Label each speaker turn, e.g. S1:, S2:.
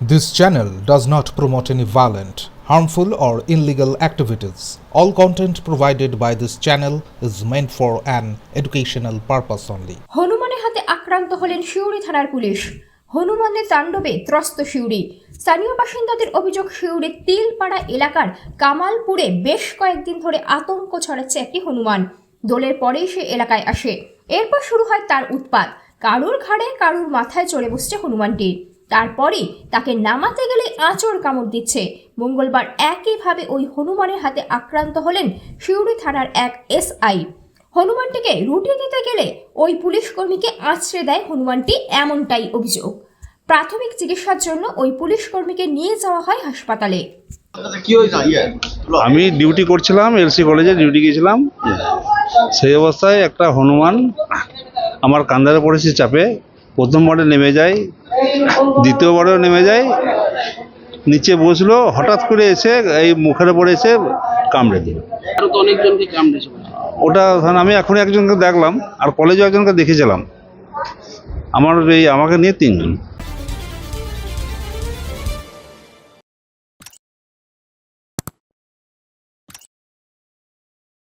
S1: This channel does not promote any violent, harmful, or illegal activities. All content provided by this channel is meant for an educational purpose only.
S2: হনুমানের হাতে আক্রান্ত হলেন শিউরি থানার police. হনুমানের তাণ্ডবে ত্রস্ত শিউরি স্থানীয় বাসিন্দাদের অভিযোগ শিউরির তিলপাড়া এলাকার কামালপুরে বেশ কয়েকদিন ধরে আতঙ্ক ছড়াচ্ছে একটি হনুমান। দোলের পরেই সে এলাকায় আসে। এরপর শুরু হয় তার উৎপাত। কারুর ঘাড়ে কারুর মাথায় চড়ে বসছে হনুমানটি। তারপরেই তাকে নামাতে গেলে আঁচড় কামড় দিচ্ছে। মঙ্গলবার একইভাবে ওই হনুমানের হাতে আক্রান্ত হলেন শিউরি থানার এক এসআই। হনুমানটিকে রুটি দিতে গেলে ওই পুলিশ কর্মীকে আঁচড়ে দেয় হনুমানটি এমনটাই অভিযোগ। প্রাথমিক চিকিৎসার জন্য ওই পুলিশ কর্মীকে নিয়ে যাওয়া হয় হাসপাতালে।
S3: ইয়ে
S4: আমি ডিউটি করছিলাম এলসি কলেজে ডিউটি গিয়েছিলাম। সেই অবস্থায় একটা হনুমান আমার কান্দারে পড়েছে চাপে প্রথমবারে নেমে যায় দ্বিতীয়বারেও নেমে যায় নিচে বসল হঠাৎ করে এসে এই মুখের উপরে এসে কামড়ে দিল। ওটা আমি এখন একজনকে দেখলাম আর কলেজে একজনকে দেখেছিলাম। আমার এই আমাকে নিয়ে তিনজন।